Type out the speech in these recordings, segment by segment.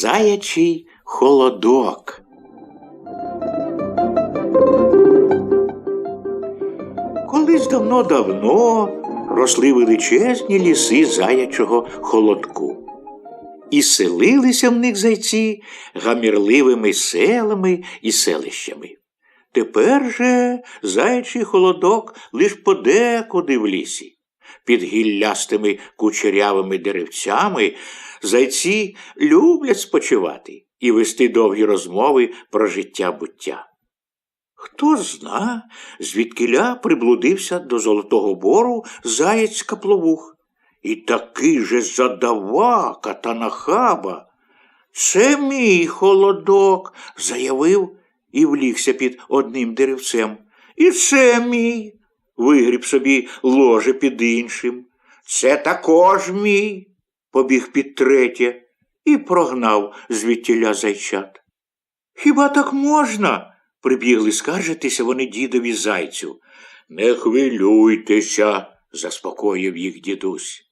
Заячий холодок. Колись давно-давно росли величезні ліси заячого холодку. І селилися в них зайці гамірливими селами і селищами. Тепер же заячий холодок лиш подекуди в лісі. Під гіллястими кучерявими деревцями зайці люблять спочивати і вести довгі розмови про життя буття. Хто зна, звідкиля приблудився до Золотого Бору заєць капловух. І такий же задавака та нахаба. Це мій холодок, заявив і влігся під одним деревцем. І це мій. Вигріб собі ложе під іншим. Це також мій. Побіг під третє і прогнав звідтіля зайчат. Хіба так можна? прибігли скаржитися вони дідові зайцю. Не хвилюйтеся, заспокоїв їх дідусь.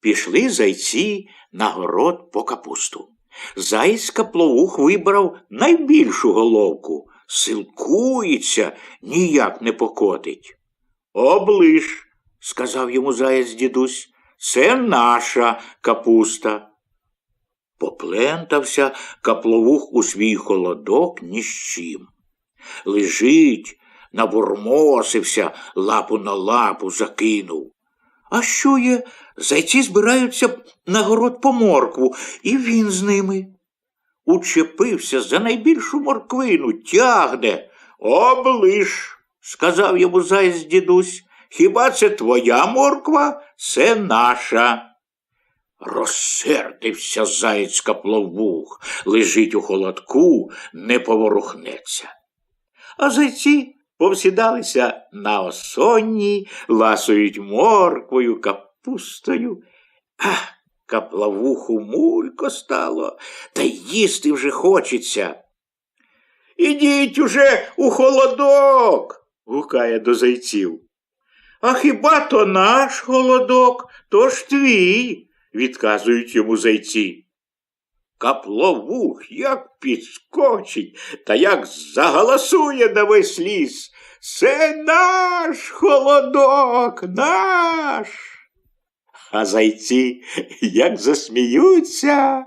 Пішли зайці на город по капусту. Заєць капловух вибрав найбільшу головку, силкується, ніяк не покотить. Облиш, сказав йому заєць дідусь, це наша капуста. Поплентався капловух у свій холодок ні з чим. Лежить, набурмосився, лапу на лапу закинув. А що є? Зайці збираються на город по моркву, і він з ними. Учепився за найбільшу морквину, тягне. Облиш, сказав йому заєць дідусь. Хіба це твоя морква? Це наша. Розсердився заєць капловух, лежить у холодку, не поворухнеться. А зайці повсідалися на осонні, ласують морквою, капустою. Ах, каплавуху мулько стало, та їсти вже хочеться. Ідіть уже у холодок, гукає до зайців. А хіба то наш холодок, то ж твій, відказують йому зайці. Капловух як підскочить та як заголосує на весь ліс. Це наш холодок, наш. А зайці як засміються.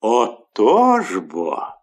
Отож бо.